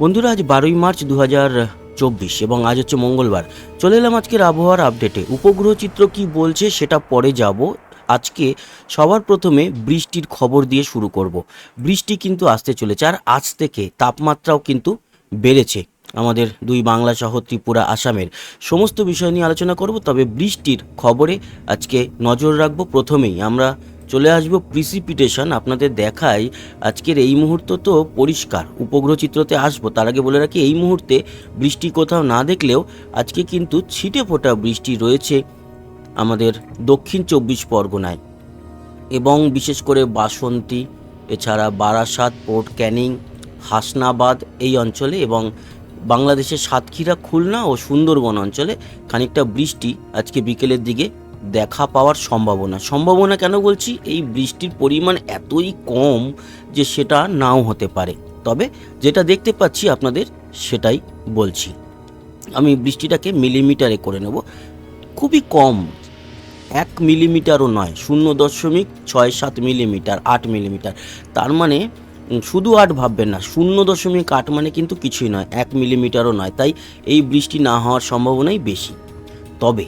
বন্ধুরা, আজ বারোই মার্চ দু চব্বিশ এবং আজ হচ্ছে মঙ্গলবার। চলে এলাম আজকের আবহাওয়ার আপডেটে। উপগ্রহ চিত্র কি বলছে সেটা পরে যাব। আজকে সবার প্রথমে বৃষ্টির খবর দিয়ে শুরু করব। বৃষ্টি কিন্তু আসতে চলেছে আর আজ থেকে তাপমাত্রাও কিন্তু বেড়েছে আমাদের দুই বাংলা সহ ত্রিপুরা, আসামের। সমস্ত বিষয় নিয়ে আলোচনা করব, তবে বৃষ্টির খবরে আজকে নজর রাখব। প্রথমেই আমরা চলে আসব প্রিসিপিটেশন আপনাদের দেখাই। আজকের এই মুহূর্ত তো পরিষ্কার, উপগ্রহ চিত্রতে আসব। তার আগে বলে রাখি, এই মুহূর্তে বৃষ্টি কোথাও না দেখলেও আজকে কিন্তু ছিটে ফোটা বৃষ্টি রয়েছে আমাদের দক্ষিণ চব্বিশ পরগনায়। এবং বিশেষ করে বাসন্তী, এছাড়া বারাসাত, পোর্ট ক্যানিং, হাসনাবাদ এই অঞ্চলে এবং বাংলাদেশের সাতক্ষীরা, খুলনা ও সুন্দরবন অঞ্চলে খানিকটা বৃষ্টি আজকে বিকেলের দিকে দেখা পাওয়ার সম্ভাবনা। সম্ভাবনা কেন বলছি? এই বৃষ্টির পরিমাণ এতই কম যে সেটা নাও হতে পারে। তবে যেটা দেখতে পাচ্ছি আপনাদের, সেটাই বলছি। আমি বৃষ্টিটাকে মিলিমিটারে করে নেব। খুবই কম। এক মিলিমিটারও নয়, শূন্য দশমিক ছয় সাত মিলিমিটার, আট মিলিমিটার। তার মানে শুধু আট ভাববেন না, শূন্য দশমিক আট মানে কিন্তু কিছুই নয়, এক মিলিমিটারও নয়। তাই এই বৃষ্টি না হওয়ার সম্ভাবনাই বেশি। তবে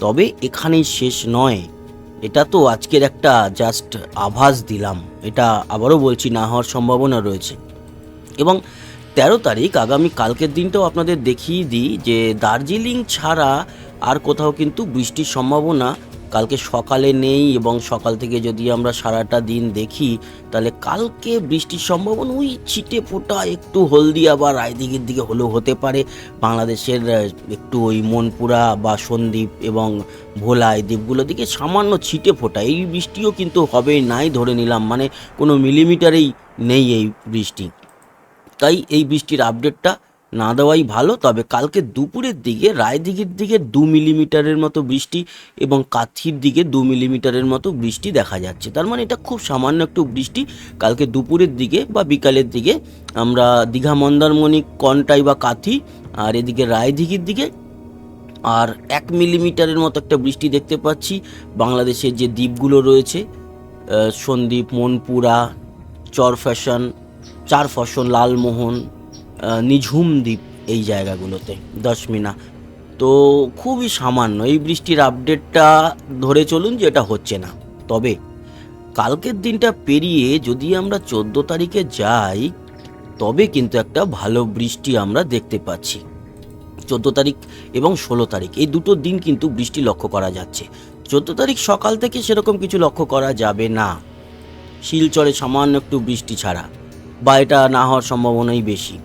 তবে এখানেই শেষ নয়। এটা তো আজকের একটা জাস্ট আভাস দিলাম। এটা আবারও বলছি, না হওয়ার সম্ভাবনা রয়েছে। এবং তেরো তারিখ, আগামী কালকের দিনটাও আপনাদের দেখিয়ে দিই যে দার্জিলিং ছাড়া আর কোথাও কিন্তু বৃষ্টির সম্ভাবনা কালকে সকালে নেই এবং সকাল থেকে যদি আমরা সারাটা দিন দেখি, তাহলে কালকে বৃষ্টির সম্ভাবনা ওই ছিটে ফোটা একটু হলদিয়া বা রায়দিঘির দিকে হলেও হতে পারে। বাংলাদেশের একটু ওই মনপুরা বা সন্দ্বীপ এবং ভোলা এই দ্বীপগুলোর দিকে সামান্য ছিটে ফোটা। এই বৃষ্টিও কিন্তু হবে নাই ধরে নিলাম মানে কোনো মিলিমিটারেই নেই এই বৃষ্টি। তাই এই বৃষ্টির আপডেটটা না দেওয়াই ভালো, তবে কালকে দুপুরের দিকে, রায়দিঘির দিকে দু মিলিমিটারের মতো বৃষ্টি এবং কাথির দিকে দু মিলিমিটারের মতো বৃষ্টি দেখা যাচ্ছে। তার মানে এটা খুব সামান্য একটু বৃষ্টি। কালকে দুপুরের দিকে বা বিকালের দিকে আমরা দীঘা, মন্দারমণি, কন্টাই বা কাথি আর এদিকে রায়দিঘির দিকে আর এক মিলিমিটারের মতো একটা বৃষ্টি দেখতে পাচ্ছি। বাংলাদেশের যে দ্বীপগুলো রয়েছে সন্দ্বীপ, মনপুরা, চর ফ্যাশন, চার ফসল লালমোহন নিঝুম দ্বীপ এই জায়গাগুলোতে, দশমিনা। তো খুবই সামান্য, এই বৃষ্টির আপডেটটা ধরে চলুন যে এটা হচ্ছে না। তবে কালকের দিনটা পেরিয়ে যদি আমরা চোদ্দ তারিখে যাই, তবে কিন্তু একটা ভালো বৃষ্টি আমরা দেখতে পাচ্ছি। চোদ্দ তারিখ এবং ষোলো তারিখ, এই দুটো দিন কিন্তু বৃষ্টি লক্ষ্য করা যাচ্ছে। চোদ্দ তারিখ সকাল থেকে সেরকম কিছু লক্ষ্য করা যাবে না। শিলচরে সামান্য একটু বৃষ্টি ছাড়া, বা এটা না হওয়ার সম্ভাবনাই বেশি।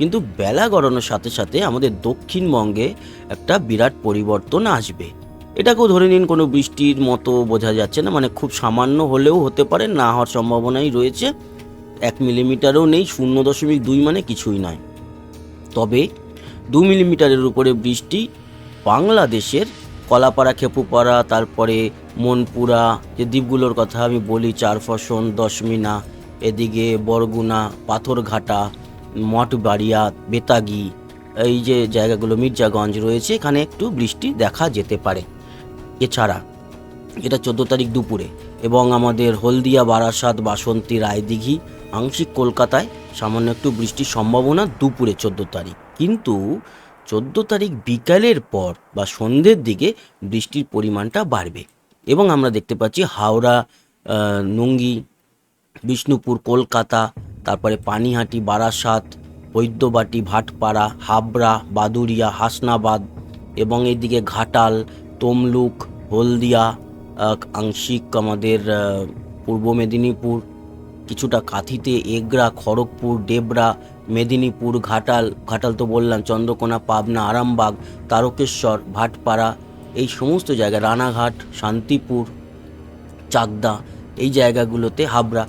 কিন্তু বেলা গড়ানোর সাথে সাথে আমাদের দক্ষিণবঙ্গে একটা বিরাট পরিবর্তন আসবে। এটাকেও ধরে নিন কোনো বৃষ্টির মতো বোঝা যাচ্ছে না মানে খুব সামান্য হলেও হতে পারে, না হওয়ার সম্ভাবনাই রয়েছে। এক মিলিমিটারও নেই, শূন্য দশমিক দুই মানে কিছুই নয়। তবে দু মিলিমিটারের উপরে বৃষ্টি বাংলাদেশের কলাপাড়া, খেপুপাড়া, তারপরে মনপুরা, যে দ্বীপগুলোর কথা আমি বলি চারফসন দশমিনা, এদিকে বরগুনা, পাথরঘাটা মঠবাড়িয়া, বেতাগি, এই যে জায়গাগুলো মির্জাগঞ্জ রয়েছে, এখানে একটু বৃষ্টি দেখা যেতে পারে। এছাড়া এটা চোদ্দ তারিখ দুপুরে এবং আমাদের হলদিয়া, বারাসাত, বাসন্তী, রায়দিঘি, আংশিক কলকাতায় সামান্য একটু বৃষ্টির সম্ভাবনা দুপুরে চোদ্দ তারিখ। কিন্তু চোদ্দ তারিখ বিকালের পর বা সন্ধ্যের দিকে বৃষ্টির পরিমাণটা বাড়বে। এবং আমরা দেখতে পাচ্ছি হাওড়া নঙ্গি বিষ্ণুপুর, কলকাতা তারপরে পানিহাটি, বারাসাত, বৈদ্যবাটি, ভাটপাড়া, হাবড়া বাদুরিয়া হাসনাবাদ এবং এদিকে ঘাটাল, তমলুক, হলদিয়া আংশিক আমাদের পূর্ব মেদিনীপুর, কিছুটা কাঁথিতে এগরা, খড়গপুর, ডেবরা, মেদিনীপুর, ঘাটাল ঘাটাল তো বললাম, চন্দ্রকোনা, পাবনা, আরামবাগ, তারকেশ্বর, ভাটপাড়া, এই সমস্ত জায়গা, রানাঘাট, শান্তিপুর, চাকদা, এই জায়গাগুলোতে হাবড়া।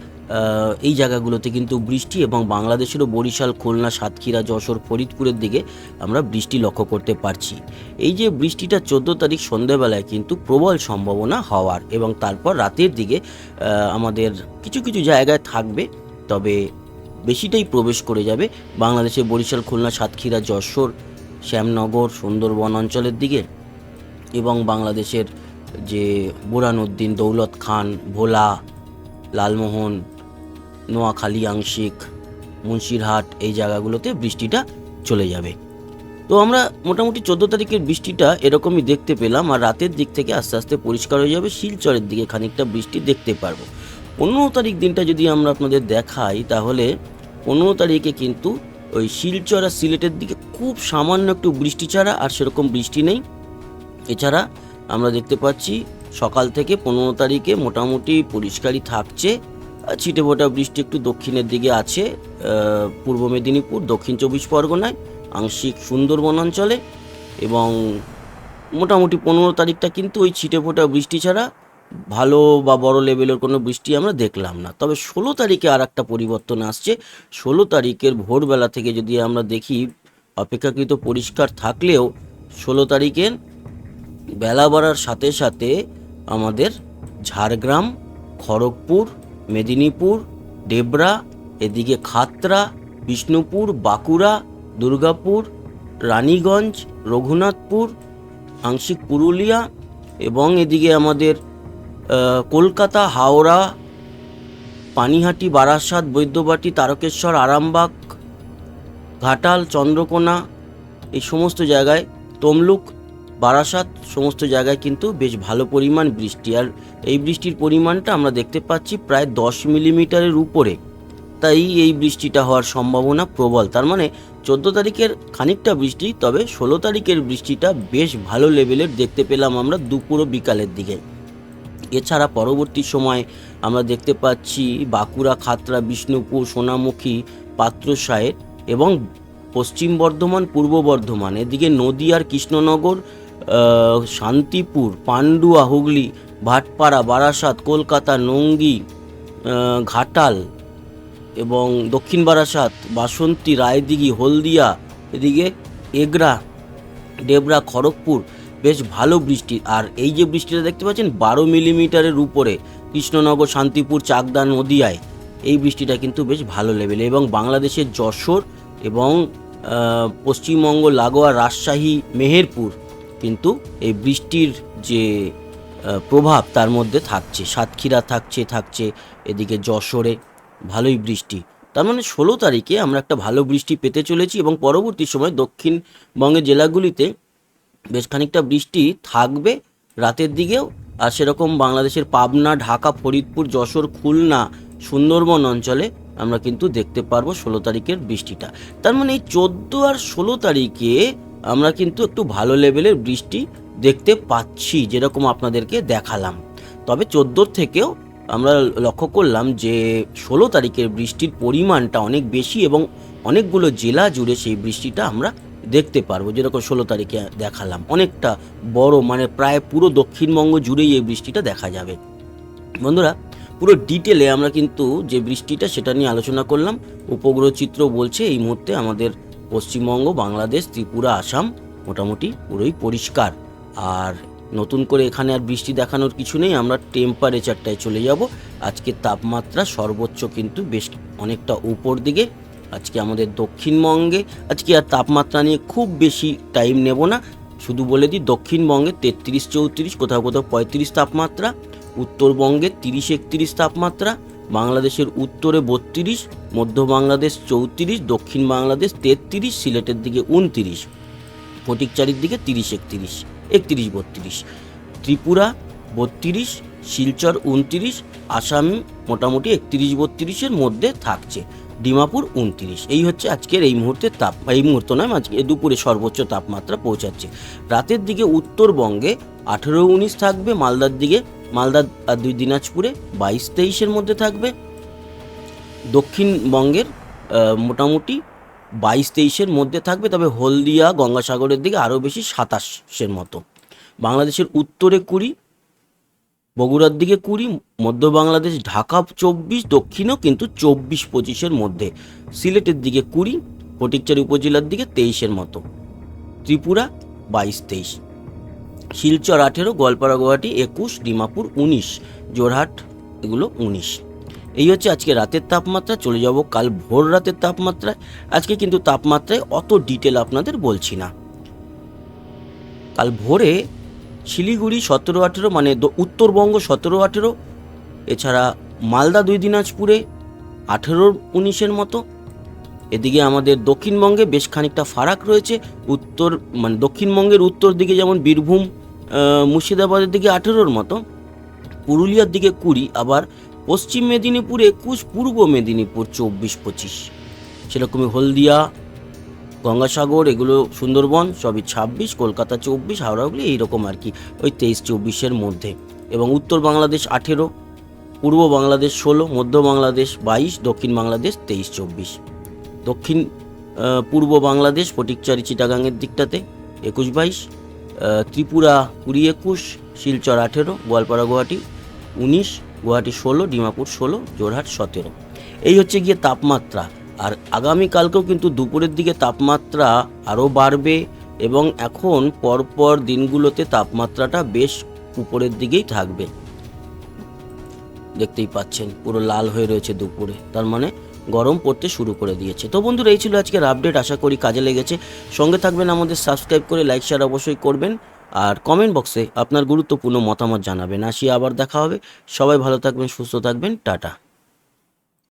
এই জায়গাগুলোতে কিন্তু বৃষ্টি এবং বাংলাদেশেরও বরিশাল, খুলনা, সাতক্ষীরা, যশোর, ফরিদপুরের দিকে আমরা বৃষ্টি লক্ষ্য করতে পারছি। এই যে বৃষ্টিটা চোদ্দ তারিখ সন্ধ্যেবেলায় কিন্তু প্রবল সম্ভাবনা হওয়ার এবং তারপর রাতের দিকে আমাদের কিছু কিছু জায়গায় থাকবে, তবে বেশিটাই প্রবেশ করে যাবে বাংলাদেশের বরিশাল, খুলনা, সাতক্ষীরা, যশোর, শ্যামনগর, সুন্দরবন অঞ্চলের দিকে এবং বাংলাদেশের যে বুরানুদ্দিন দৌলত খান, ভোলা, লালমোহন নোয়াখালী, আংশিক, মুন্সিরহাট এই জায়গাগুলোতে বৃষ্টিটা চলে যাবে। তো আমরা মোটামুটি চোদ্দ তারিখের বৃষ্টিটা এরকমই দেখতে পেলাম আর রাতের দিক থেকে আস্তে আস্তে পরিষ্কার হয়ে যাবে। শিলচরের দিকে খানিকটা বৃষ্টি দেখতে পারব। পনেরো তারিখ দিনটা যদি আমরা আপনাদের দেখাই, তাহলে পনেরো তারিখে কিন্তু ওই শিলচর আর সিলেটের দিকে খুব সামান্য একটু বৃষ্টি ছাড়া আর সেরকম বৃষ্টি নেই। এছাড়া আমরা দেখতে পাচ্ছি সকাল থেকে পনেরো তারিখে মোটামুটি পরিষ্কারই থাকছে। ছিটেফোঁটা বৃষ্টি একটু দক্ষিণের দিকে আছে পূর্ব মেদিনীপুর, দক্ষিণ চব্বিশ পরগনায়, আংশিক সুন্দরবন অঞ্চলে এবং মোটামুটি পনেরো তারিখটা কিন্তু ওই ছিটেফোঁটা বৃষ্টি ছাড়া ভালো বা বড় লেভেলের কোনো বৃষ্টি আমরা দেখলাম না। তবে ষোলো তারিখে আর একটা পরিবর্তন আসছে। ষোলো তারিখের ভোরবেলা থেকে যদি আমরা দেখি, অপেক্ষাকৃত পরিষ্কার থাকলেও ষোলো তারিখের বেলা বাড়ার সাথে সাথে আমাদের ঝাড়গ্রাম, খড়গপুর মেদিনীপুর, ডেবরা, এদিকে খাতরা, বিষ্ণুপুর, বাঁকুড়া, দুর্গাপুর, রানীগঞ্জ, রঘুনাথপুর, আংশিক পুরুলিয়া এবং এদিকে আমাদের কলকাতা, হাওড়া, পানিহাটি, বারাসাত, বৈদ্যবাটি, তারকেশ্বর, আরামবাগ, ঘাটাল, চন্দ্রকোনা, এই সমস্ত জায়গায় তমলুক বারাসাত সমস্ত জায়গায় কিন্তু বেশ ভালো পরিমাণ বৃষ্টি। আর এই বৃষ্টির পরিমাণটা আমরা দেখতে পাচ্ছি প্রায় দশ মিলিমিটারের উপরে। তাই এই বৃষ্টিটা হওয়ার সম্ভাবনা প্রবল। তার মানে চোদ্দ তারিখের খানিকটা বৃষ্টি তবে ষোলো তারিখের বৃষ্টিটা বেশ ভালো লেভেলের দেখতে পেলাম আমরা দুপুর ও বিকালের দিকে। এছাড়া পরবর্তী সময় আমরা দেখতে পাচ্ছি বাঁকুড়া খাতড়া বিষ্ণুপুর সোনামুখী পাত্রসায়ের এবং পশ্চিম বর্ধমান পূর্ব বর্ধমান। এদিকে নদীয়ার কৃষ্ণনগর আহ, শান্তিপুর, পান্ডুয়া, হুগলি, ভাটপাড়া, বারাসাত, কলকাতা, নঙ্গি ঘাটাল এবং দক্ষিণ বারাসাত, বাসন্তী, রায়দিঘি, হলদিয়া, এদিকে এগরা, ডেবরা, খড়গপুর। বেশ ভালো বৃষ্টি। আর এই যে বৃষ্টিটা দেখতে পাচ্ছেন, বারো মিলিমিটারের উপরে কৃষ্ণনগর, শান্তিপুর, চাকদা নদিয়ায় এই বৃষ্টিটা কিন্তু বেশ ভালো লেভেলে। এবং বাংলাদেশের যশোর এবং পশ্চিমবঙ্গ, লাগোয়া, রাজশাহী, মেহেরপুর কিন্তু এই বৃষ্টির যে প্রভাব তার মধ্যে থাকছে। সাতক্ষীরা থাকছে থাকছে, এদিকে যশোরে ভালোই বৃষ্টি। তার মানে ষোলো তারিখে আমরা একটা ভালো বৃষ্টি পেতে চলেছি এবং পরবর্তী সময় দক্ষিণবঙ্গের জেলাগুলিতে বেশ খানিকটা বৃষ্টি থাকবে রাতের দিকেও। আর সেরকম বাংলাদেশের পাবনা, ঢাকা, ফরিদপুর, যশোর, খুলনা, সুন্দরবন অঞ্চলে আমরা কিন্তু দেখতে পারব ষোলো তারিখের বৃষ্টিটা। তার মানে এই চোদ্দ আর ষোলো তারিখে আমরা কিন্তু একটু ভালো লেভেলের বৃষ্টি দেখতে পাচ্ছি, যেরকম আপনাদেরকে দেখালাম। তবে চোদ্দোর থেকেও আমরা লক্ষ্য করলাম যে, ষোলো তারিখের বৃষ্টির পরিমাণটা অনেক বেশি এবং অনেকগুলো জেলা জুড়ে সেই বৃষ্টিটা আমরা দেখতে পারব, যেরকম ষোলো তারিখে দেখালাম। অনেকটা বড় মানে প্রায় পুরো দক্ষিণবঙ্গ জুড়েই এই বৃষ্টিটা দেখা যাবে। বন্ধুরা, পুরো ডিটেলে আমরা কিন্তু যে বৃষ্টিটা সেটা নিয়ে আলোচনা করলাম। উপগ্রহ চিত্র বলছে এই মুহূর্তে আমাদের পশ্চিমবঙ্গ, বাংলাদেশ, ত্রিপুরা, আসাম মোটামুটি পুরোই পরিষ্কার। আর নতুন করে এখানে আর বৃষ্টি দেখানোর কিছু নেই, আমরা টেম্পারেচারটায় চলে যাব। আজকে তাপমাত্রা সর্বোচ্চ কিন্তু বেশ অনেকটা উপর দিকে। আজকে আমাদের দক্ষিণবঙ্গে আজকে আর তাপমাত্রা নিয়ে খুব বেশি টাইম নেব না। শুধু বলে দিই, দক্ষিণবঙ্গে তেত্রিশ চৌত্রিশ, কোথাও কোথাও পঁয়ত্রিশ তাপমাত্রা, উত্তরবঙ্গে তিরিশ একত্রিশ তাপমাত্রা বাংলাদেশের উত্তরে বত্রিশ, মধ্য বাংলাদেশ চৌত্রিশ, দক্ষিণ বাংলাদেশ তেত্রিশ, সিলেটের দিকে উনত্রিশ, ফটিকচারির দিকে তিরিশ, একত্রিশ একত্রিশ, বত্রিশ। ত্রিপুরা বত্রিশ, শিলচর উনত্রিশ, আসাম মোটামুটি একত্রিশ, বত্রিশের মধ্যে থাকছে। ডিমাপুর উনত্রিশ। এই হচ্ছে আজকের এই মুহূর্তের তাপ, এই মুহূর্ত নয় আজকে দুপুরে সর্বোচ্চ তাপমাত্রা পৌঁছাচ্ছে। রাতের দিকে উত্তরবঙ্গে আঠেরো, উনিশ থাকবে, মালদার দিকে মালদা আর দুই দিনাজপুরে বাইশ তেইশের মধ্যে থাকবে। দক্ষিণবঙ্গের মোটামুটি বাইশ তেইশের মধ্যে থাকবে, তবে হলদিয়া, গঙ্গাসাগরের দিকে আরও বেশি সাতাশের মতো। বাংলাদেশের উত্তরে কুড়ি, বগুড়ার দিকে কুড়ি, মধ্য বাংলাদেশ, ঢাকা চব্বিশ, দক্ষিণেও কিন্তু চব্বিশ পঁচিশের মধ্যে। সিলেটের দিকে কুড়ি, ফটিকচারি উপজেলার দিকে তেইশের মতো। ত্রিপুরা, বাইশ তেইশ। শিলচর আঠেরো, গোয়ালপাড়া গুয়াহাটি একুশ, ডিমাপুর উনিশ জোরহাট এগুলো উনিশ। এই হচ্ছে আজকে রাতের তাপমাত্রা, চলে যাব কাল ভোর রাতের তাপমাত্রায়। আজকে কিন্তু তাপমাত্রায় অত ডিটেল আপনাদের বলছি না। কাল ভোরে শিলিগুড়ি সতেরো আঠেরো মানে উত্তরবঙ্গ সতেরো আঠেরো, এছাড়া মালদা দুই দিনাজপুরে আঠেরো উনিশের মতো। এদিকে আমাদের দক্ষিণবঙ্গে বেশ খানিকটা ফারাক রয়েছে। উত্তর মানে দক্ষিণবঙ্গের উত্তর দিকে যেমন বীরভূম মুর্শিদাবাদের দিকে আঠেরোর মতো, পুরুলিয়ার দিকে কুড়ি, আবার পশ্চিম মেদিনীপুর একুশ পূর্ব মেদিনীপুর চব্বিশ পঁচিশ। সেরকমই হলদিয়া, গঙ্গাসাগর, এগুলো সুন্দরবন, সবই ছাব্বিশ, কলকাতা চব্বিশ হাওড়াগুলি এইরকম আর কি, ওই তেইশ চব্বিশের মধ্যে। এবং উত্তর বাংলাদেশ আঠেরো, পূর্ব বাংলাদেশ ষোলো, মধ্য বাংলাদেশ বাইশ, দক্ষিণ বাংলাদেশ তেইশ চব্বিশ। দক্ষিণ পূর্ব বাংলাদেশ, ফটিকচারি চিটাগাংয়ের দিকটাতে একুশ বাইশ ত্রিপুরা কুড়ি একুশ, শিলচর আঠেরো, গোয়ালপাড়া গুয়াহাটি উনিশ, গুয়াহাটি ষোলো, ডিমাপুর ষোলো জোরহাট সতেরো। এই হচ্ছে গিয়ে তাপমাত্রা। আর আগামীকালকেও কিন্তু দুপুরের দিকে তাপমাত্রা আরও বাড়বে এবং এখন পরপর দিনগুলোতে তাপমাত্রাটা বেশ উপরের দিকেই থাকবে। দেখতেই পাচ্ছেন, পুরো লাল হয়ে রয়েছে দুপুরে। তার মানে গরম পড়তে শুরু করে দিয়েছে। তো বন্ধুরা, এই ছিল আজকের আপডেট আশা করি কাজে লেগেছে। সঙ্গে থাকবেন আমাদের সাবস্ক্রাইব করে লাইক শেয়ার অবশ্যই করবেন। আর কমেন্ট বক্সে আপনার গুরুত্বপূর্ণ মতামত জানাবেন। আসি আবার দেখা হবে। সবাই ভালো থাকবেন, সুস্থ থাকবেন। টাটা।